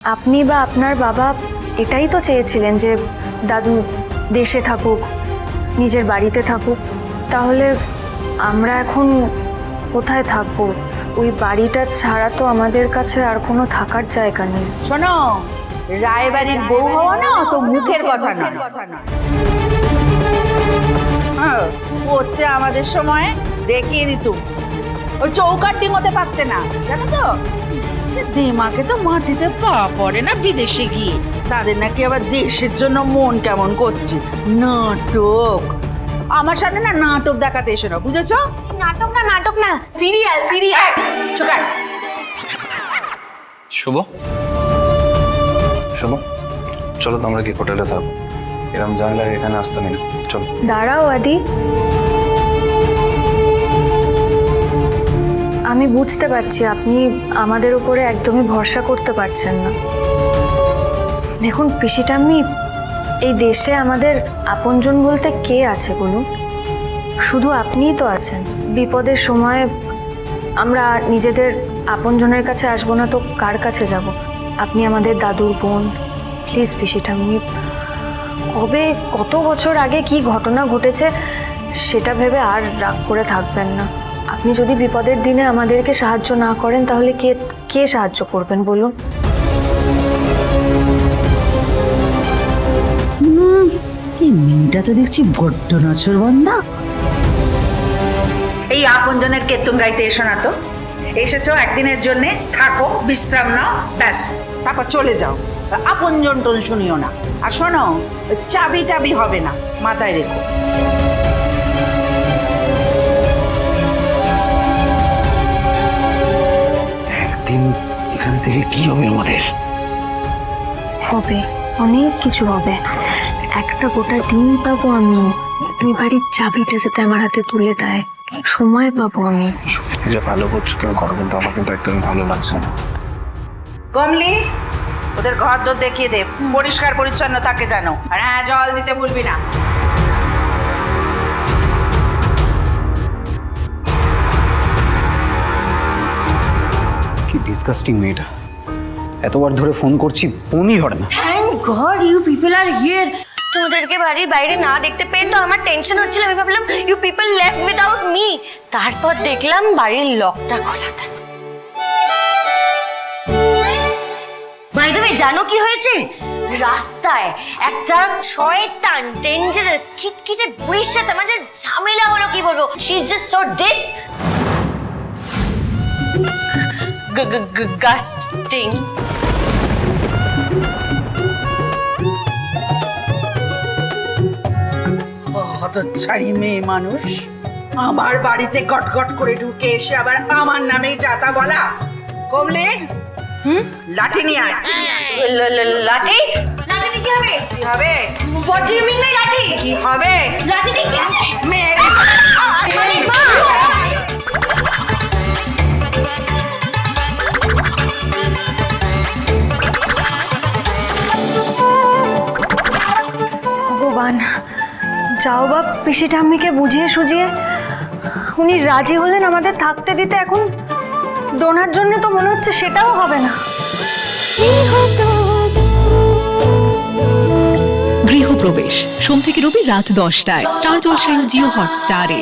আপনি বা আপনার বাবা এটাই তো চেয়েছিলেন যে দাদু দেশে থাকুক নিজের বাড়িতে থাকুক। তাহলে আমরা এখন কোথায় থাকব? ওই বাড়িটা ছাড়া তো আমাদের কাছে আর কোনো থাকার জায়গা নেই। শোনো রায়বাড়ির বউ হওয়া না তো মুখের কথা না হ্যাঁ, করতে আমাদের সময় দেখিয়ে দিত। ওই চৌকাটি মতে পারতে না জানো তো? দিমাকে তো মাটিতে পা পড়ে না বিদেশে গিয়ে? তাদের নাকি আবার দেশের জন্য মন কেমন করছে? নাটক। আমার সামনে না নাটক দেখাতে এসো না বুঝেছ? নাটক না নাটক না সিরিয়াল সিরিয়াল। চোখার শুভ। শুভ। চলো তো আমরা কি হোটেলে থাকব এরকম জানলে এখানে আসতামই না চলো। দাঁড়াও আদি। আমি বুঝতে পারছি, আপনি আমাদের উপরে একদমই ভরসা করতে পারছেন না। দেখুন, পিসিটাম্মি, এই দেশে আমাদের আপনজন বলতে কে আছে বলুন? শুধু আপনিই তো আছেন। বিপদের সময় আমরা নিজেদের আপনজনের কাছে আসব না তো কার কাছে যাব? আপনি আমাদের দাদুর বোন। প্লিজ, পিসিটাম্মি, কবে, কত বছর আগে কি ঘটনা ঘটেছে সেটা ভেবে আর রাগ করে থাকবেন না। আপনি যদি বিপদের দিনে আমাদেরকে সাহায্য না করেন তাহলে কে কে সাহায্য করবেন বলুন? এই মেয়েটা তো দেখছি বড্ড নচর বন্ধা এই আপনজনের কেতুন গাইতে এসো না তো। এসেছ একদিনের জন্য থাকো বিশ্রাম নাও ব্যাস। তারপর চলে যাও। আপনজন টোন শুনিও না। আর শোনো চাবি টাবি হবে না মাথায় রেখো। কি হবে আমাদের হবে অনেক কিছু হবে। একটা গোটা দিন পাবো আমি। তুমি বাড়ির চাবিটা যাতে আমার হাতে তুলে দেয়। সময় পাবো আমি। যে ভালো করছ তুমি করো কিন্তু আমার কিন্তু একদমই ভালো লাগছে না। কমলি ওদের ঘর দর দেখিয়ে দে। পরিষ্কার পরিচ্ছন্ন থাকে জানো আর হ্যাঁ জল দিতে ভুলবি না। কি ডিসকাস্টিং মেয়েটা। এতবার ধরে ফোন করছি, ফোনই ধরে না। Thank God you people are here তোমাদেরকে বাড়ির বাইরে না দেখতে পেয়ে তো আমার টেনশন হচ্ছিল। আমি ভাবলাম you people left without me তারপর দেখলাম বাড়ির লকটা খোলা থাকে। বাই দ্য জানো কি হয়েছে? রাস্তায় একটা শয়তান ডেঞ্জারাস খিটখিটে বুড়ির সাথে আমার যে ঝামেলা হলো, কি বলব? She is just so disgusting হতচ্ছাড়ি মেয়ে মানুষ। আমার বাড়িতে কটকট করে ঢুকে এসে আবার আমার নামেই যাতা বলা। কমলে হুম? লাঠি নিয়ে আয়। লাঠি? লাঠি কি হবে? কি হবে? What do you mean by লাঠি? কি হবে? লাঠি কি হবে? মেরে যাও বা পিসি ঠাম্মিকে বুঝিয়ে সুঝিয়ে। উনি রাজি হলেন আমাদের থাকতে দিতে, এখন ডোনার জন্য তো মনে হচ্ছে সেটাও হবে না। গৃহপ্রবেশ, সোম থেকে রবি রাত দশটায়। স্টার জলসায় জিও হটস্টারে।